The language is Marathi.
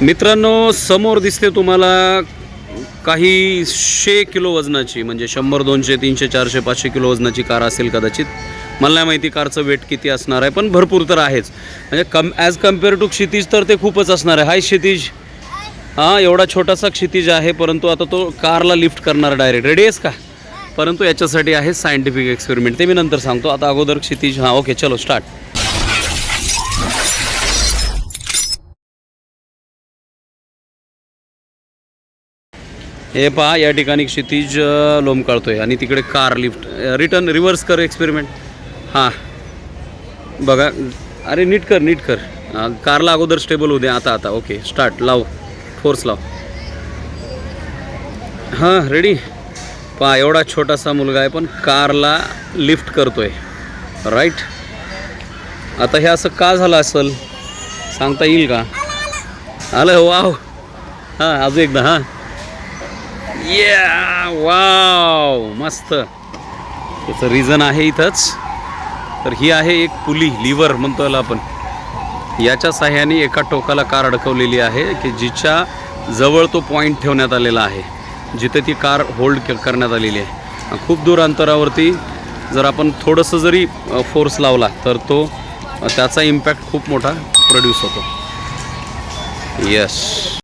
मित्रांनो समोर दिसते तुम्हाला काही शे किलो वजनाची म्हणजे शंभर दोनशे तीनशे चारशे पाचशे किलो वजनाची कार असेल कदाचित. मला नाही माहिती कारचं वेट किती असणार आहे पण भरपूर तर आहेच. म्हणजे कम ॲज कंपेअर टू क्षितिज तर ते खूपच असणार आहे. हाय क्षितिज. हां एवढा छोटासा क्षितिज आहे परंतु आता तो कारला लिफ्ट करणार डायरेक्ट रेडी आहेस का? परंतु याच्यासाठी आहे सायंटिफिक एक्सपेरिमेंट ते मी नंतर सांगतो. आता अगोदर क्षितिज हां ओके चलो स्टार्ट हे पहा या ठिकाणी क्षितिज लोंब काढतो आहे आणि तिकडे कार लिफ्ट. रिटर्न रिव्हर्स कर एक्सपेरिमेंट हां. बघा. अरे नीट कर नीट कर. कारला अगोदर स्टेबल होऊ दे. आता आता. ओके स्टार्ट लाव. फोर्स लाव. हां रेडी पहा एवढा छोटासा मुलगा आहे पण कारला लिफ्ट करतोय. राईट आता हे असं का झालं असेल? सांगता येईल का? आलं वाव. हां अजून एकदा हां. या वाव मस्त. त्याचं रिझन आहे इथंच. तर ही आहे एक पुली लिव्हर म्हणतो याला आपण. याच्या साह्याने एका टोकाला कार अडकवलेली आहे की जिच्या जवळ तो पॉईंट ठेवण्यात आलेला आहे. जिथे ती कार होल्ड करण्यात आलेली आहे. खूप दूर अंतरावरती जर आपण थोडंसं जरी फोर्स लावला तर तो त्याचा इम्पॅक्ट खूप मोठा प्रोड्यूस होतो. यस